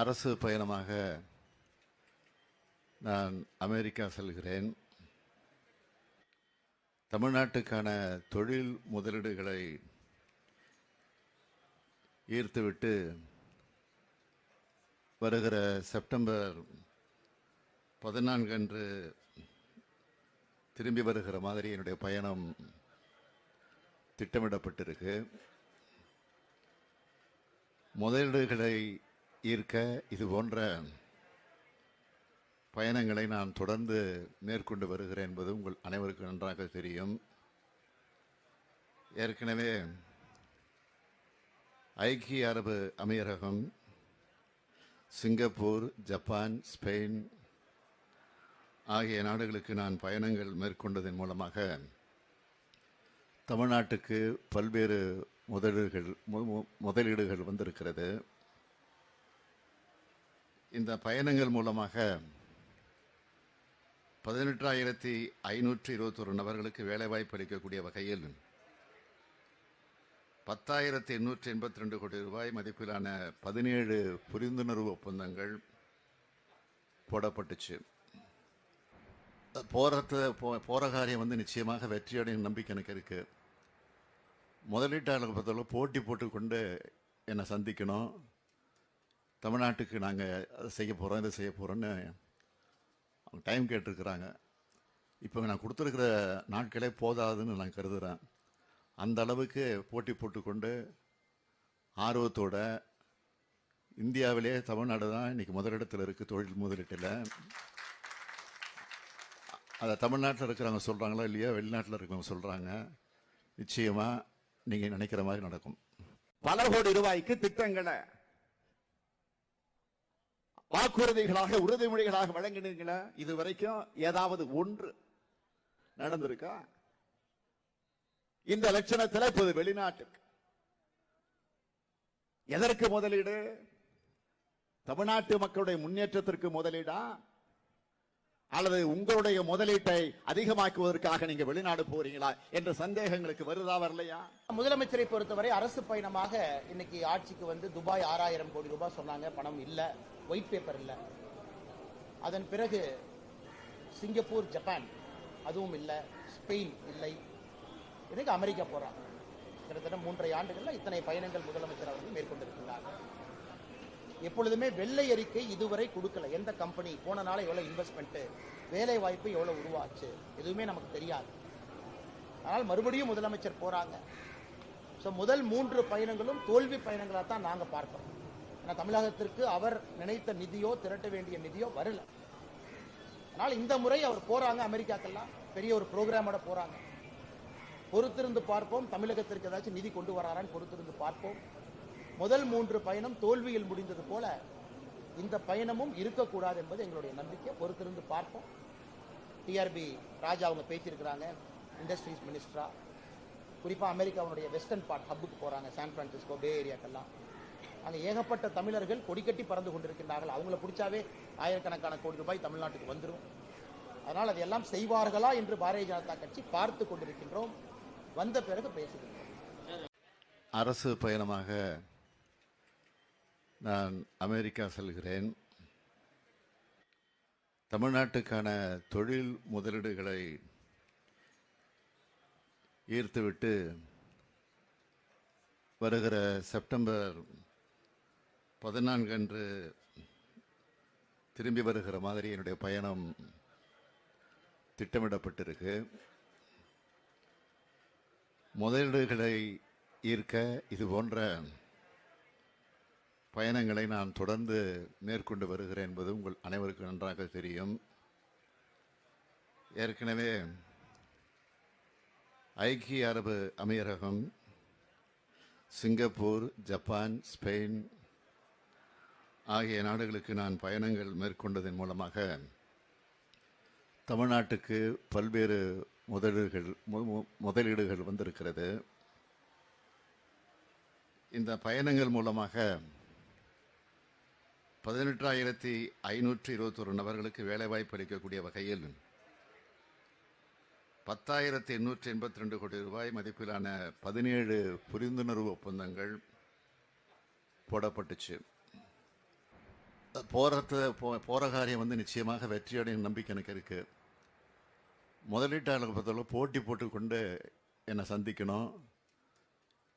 அரசு பயணமாக நான் அமெரிக்கா செல்கிறேன். தமிழ்நாட்டுக்கான தொழில் முதலீடுகளை ஈர்த்துவிட்டு வருகிற செப்டம்பர் பதினான்கு அன்று திரும்பி வருகிற மாதிரி என்னுடைய பயணம் திட்டமிடப்பட்டிருக்கு. முதலீடுகளை ஈர்க்க இது போன்ற பயணங்களை நான் தொடர்ந்து மேற்கொண்டு வருகிறேன் என்பது உங்கள் அனைவருக்கும் நன்றாக தெரியும். ஏற்கனவே ஐக்கிய அரபு அமீரகம் சிங்கப்பூர் ஜப்பான் ஸ்பெயின் ஆகிய நாடுகளுக்கு நான் பயணங்கள் மேற்கொண்டதன் மூலமாக தமிழ்நாட்டுக்கு பல்வேறு முதலீடுகள் மு- முதலீடுகள் வந்திருக்கிறது. இந்த பயணங்கள் மூலமாக பதினெட்டாயிரத்தி ஐநூற்றி இருபத்தொரு நபர்களுக்கு வேலைவாய்ப்பு அளிக்கக்கூடிய வகையில் பத்தாயிரத்தி எண்ணூற்றி எண்பத்தி ரெண்டு கோடி ரூபாய் மதிப்பிலான பதினேழு புரிந்துணர்வு ஒப்பந்தங்கள் போடப்பட்டுச்சு. போகிறத போ போகிற காரியம் வந்து நிச்சயமாக வெற்றியடையும் நம்பிக்கை எனக்கு இருக்குது முதலீட்டாளர்கள் பொறுத்தளவு போட்டி போட்டுக்கொண்டு என்னை சந்திக்கணும். தமிழ்நாட்டுக்கு நாங்கள் அதை செய்ய போகிறோம் இதை செய்ய போகிறோன்னு அவங்க டைம் கேட்டிருக்கிறாங்க. இப்போ நான் கொடுத்துருக்கிற நாட்களே போதாதுன்னு நான் கருதுகிறேன் அந்த அளவுக்கு போட்டி போட்டுக்கொண்டு ஆர்வத்தோட இந்தியாவிலே தமிழ்நாடு தான் இன்றைக்கி முதலிடத்தில் இருக்குது தொழில் முதலீட்டில். அதை தமிழ்நாட்டில் இருக்கிறவங்க சொல்கிறாங்களோ இல்லையோ? வெளிநாட்டில் இருக்கிறவங்க சொல்கிறாங்க நிச்சயமாக நீங்கள் நினைக்கிற மாதிரி நடக்கும். பல கோடி ரூபாய்க்கு திட்டங்களை வாக்குறுதிகளாக உறுதிமொழிகளாக வழங்கினீங்களா இது வரைக்கும் ஏதாவது ஒன்று நடந்திருக்கா? இந்த லட்சணத்தில் இப்போது வெளிநாட்டுக்கு. எதற்கு முதலீடு? தமிழ்நாட்டு மக்களுடைய முன்னேற்றத்திற்கு முதலீடா? அல்லது உங்களுடைய முதலீட்டை அதிகமாக்குவதற்காக நீங்க வெளிநாடு போறீங்களா என்ற சந்தேகங்களுக்கு வருதா வரலையா? முதலமைச்சரை பொறுத்தவரை அரசு பயணமாக இன்னைக்கு ஆட்சிக்கு வந்து துபாய் ஆறாயிரம் கோடி ரூபாய் சொன்னாங்க. பணம் இல்ல. ஒயிட் பேப்பர் இல்ல. அதன் பிறகு சிங்கப்பூர் ஜப்பான் அதுவும் இல்ல. ஸ்பெயின் இல்லை. இன்னைக்கு அமெரிக்கா போறான் கிட்டத்தட்ட மூன்றரை ஆண்டுகள்ல இத்தனை பயணங்கள் முதலமைச்சர் அவர்கள் மேற்கொண்டிருக்கிறார் எப்பொழுதுமே வெள்ளை அறிக்கை இதுவரை கொடுக்கல. எந்த கம்பெனி போன நாள் எவ்வளவு இன்வெஸ்ட்மெண்ட் வேலை வாய்ப்பு எவ்வளவு உருவாச்சு? எதுவுமே நமக்கு தெரியாது. ஆனால் மறுபடியும் முதலமைச்சர் போறாங்க. ஸோ முதல் மூன்று பயணங்களும் தோல்வி பயணங்களாக தான் நாங்கள் பார்க்கிறோம். ஏன்னா தமிழகத்திற்கு அவர் நினைத்த நிதியோ திரட்ட வேண்டிய நிதியோ வரல. ஆனால் இந்த முறை அவர் போறாங்க அமெரிக்காக்கெல்லாம். பெரிய ஒரு ப்ரோக்ராமோட போறாங்க. பொறுத்திருந்து பார்ப்போம். தமிழகத்திற்கு ஏதாச்சும் நிதி கொண்டு வராரான்னு பொறுத்திருந்து பார்ப்போம். முதல் மூன்று பயணம் தோல்வியில் முடிந்தது போல இந்த பயணமும் இருக்கக்கூடாது என்பது எங்களுடைய நம்பிக்கை. பொறுத்திருந்து பார்ப்போம். டிஆர்பி ராஜா அவங்க பேசியிருக்கிறாங்க. இண்டஸ்ட்ரீஸ் மினிஸ்டரா குறிப்பாக அமெரிக்காவுடைய வெஸ்டர்ன் பார்ட் ஹப்புக்கு போகிறாங்க சான் பிரான்சிஸ்கோ பே ஏரியாக்கெல்லாம் அங்கே ஏகப்பட்ட தமிழர்கள் கொடிக்கட்டி பறந்து கொண்டிருக்கின்றார்கள். அவங்கள பிடிச்சாவே ஆயிரக்கணக்கான கோடி ரூபாய் தமிழ்நாட்டுக்கு வந்துடும் அதனால் அதையெல்லாம் செய்வார்களா என்று பாரதிய ஜனதா கட்சி பார்த்து கொண்டிருக்கின்றோம். வந்த பிறகு பேசுகின்றோம். அரசு பயணமாக நான் அமெரிக்கா செல்கிறேன். தமிழ்நாட்டுக்கான தொழில் முதலீடுகளை ஈர்த்துவிட்டு வருகிற செப்டம்பர் பதினான்கு அன்று திரும்பி வருகிற மாதிரி என்னுடைய பயணம் திட்டமிடப்பட்டிருக்கு. முதலீடுகளை ஈர்க்க இது போன்ற பயணங்களை நான் தொடர்ந்து மேற்கொண்டு வருகிறேன் என்பது உங்கள் அனைவருக்கும் நன்றாக தெரியும். ஏற்கனவே ஐக்கிய அரபு அமீரகம் சிங்கப்பூர் ஜப்பான் ஸ்பெயின் ஆகிய நாடுகளுக்கு நான் பயணங்கள் மேற்கொண்டதன் மூலமாக தமிழ்நாட்டுக்கு பல்வேறு முதலீடுகள் மு- முதலீடுகள் வந்திருக்கிறது. இந்த பயணங்கள் மூலமாக பதினெட்டாயிரத்தி ஐநூற்றி இருபத்தொரு நபர்களுக்கு வேலைவாய்ப்பு அளிக்கக்கூடிய வகையில் பத்தாயிரத்தி எண்ணூற்றி எண்பத்தி ரெண்டு கோடி ரூபாய் மதிப்பிலான பதினேழு புரிந்துணர்வு ஒப்பந்தங்கள் போடப்பட்டுச்சு. போகிறத போ- போகிற காரியம் வந்து நிச்சயமாக வெற்றியடையும் நம்பிக்கை எனக்கு இருக்குது முதலீட்டாளர்கள் பொறுத்தளவு போட்டி போட்டுக்கொண்டு என்னை சந்திக்கணும்.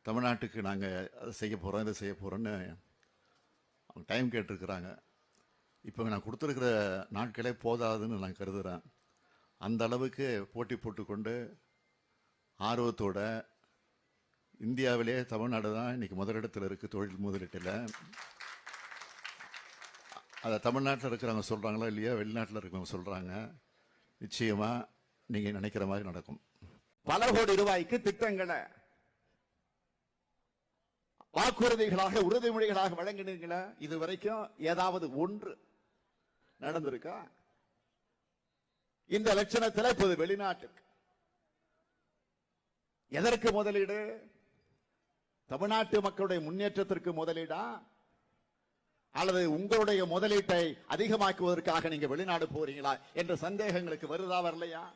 தமிழ்நாட்டுக்கு நாங்கள் அதை செய்ய போகிறோம் இதை செய்ய போகிறோன்னு டைம் கேட்டிருக்கிறாங்க. இப்போ நான் கொடுத்துருக்கிற நாட்களே போதாதுன்னு நான் கருதுகிறேன் அந்த அளவுக்கு போட்டி போட்டுக்கொண்டு ஆர்வத்தோட இந்தியாவிலே தமிழ்நாடு தான் இன்றைக்கி முதலிடத்தில் இருக்குது தொழில் முதலீட்டில். அதை தமிழ்நாட்டில் இருக்கிறவங்க சொல்கிறாங்களோ இல்லையோ? வெளிநாட்டில் இருக்கிறவங்க சொல்கிறாங்க நிச்சயமாக நீங்கள் நினைக்கிற மாதிரி நடக்கும். பல கோடி ரூபாய்க்கு திட்டங்களை வாக்குறுதிகளாக உறுதிமொழிகளாக வழங்கினீங்களா இது வரைக்கும் ஏதாவது ஒன்று நடந்திருக்கா? இந்த லட்சணத்தில் இப்போது வெளிநாட்டுக்கு. எதற்கு முதலீடு? தமிழ்நாட்டு மக்களுடைய முன்னேற்றத்திற்கு முதலீடா? அல்லது உங்களுடைய முதலீட்டை அதிகமாக்குவதற்காக நீங்க வெளிநாடு போறீங்களா? என்ற சந்தேகங்களுக்கு வருதா வரலையா?